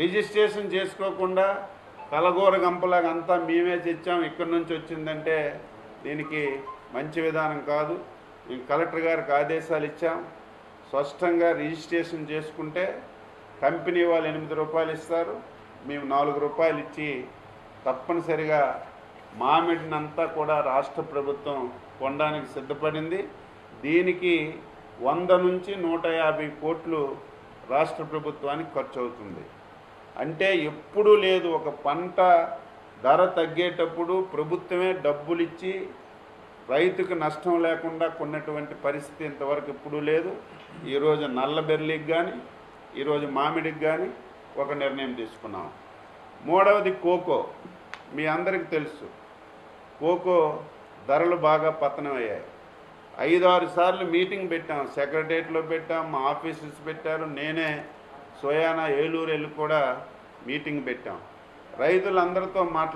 Registration చేసుకోకుండా కలగూర గంపలాగా అంతా మేమే తెచ్చాం. ఇక్కడి నుంచి వచ్చిందంటే దీనికి మంచి విధానం కాదు. మేము కలెక్టర్ గారికి ఆదేశాలు ఇచ్చాం. స్పష్టంగా రిజిస్ట్రేషన్ చేసుకుంటే కంపెనీ వాళ్ళు ఎనిమిది రూపాయలు ఇస్తారు. మేము నాలుగు రూపాయలు ఇచ్చి తప్పనిసరిగా మామిడినంతా కూడా రాష్ట్ర ప్రభుత్వం కొనడానికి సిద్ధపడింది. దీనికి వంద నుంచి నూట యాభై కోట్లు రాష్ట్ర ప్రభుత్వానికి ఖర్చు అవుతుంది అంటే ఎప్పుడూ లేదు ఒక పంట ధర తగ్గేటప్పుడు ప్రభుత్వమే డబ్బులు ఇచ్చి రైతుకు నష్టం లేకుండా కొన్నటువంటి పరిస్థితి ఇంతవరకు ఎప్పుడూ లేదు. ఈరోజు నల్ల బెర్లికి కానీ ఈరోజు మామిడికి కానీ ఒక నిర్ణయం తీసుకున్నాం. మూడవది కోకో. మీ అందరికీ తెలుసు కోకో ధరలు బాగా పతనమయ్యాయి. ఐదు ఆరు సార్లు మీటింగ్ పెట్టాం సెక్రటరియట్లో పెట్టాం మా ఆఫీసర్స్ పెట్టారు నేనే సోయానా ఏలూరు వెళ్ళి కూడా మీటింగ్ పెట్టాం. రైతులందరితో మాట్లా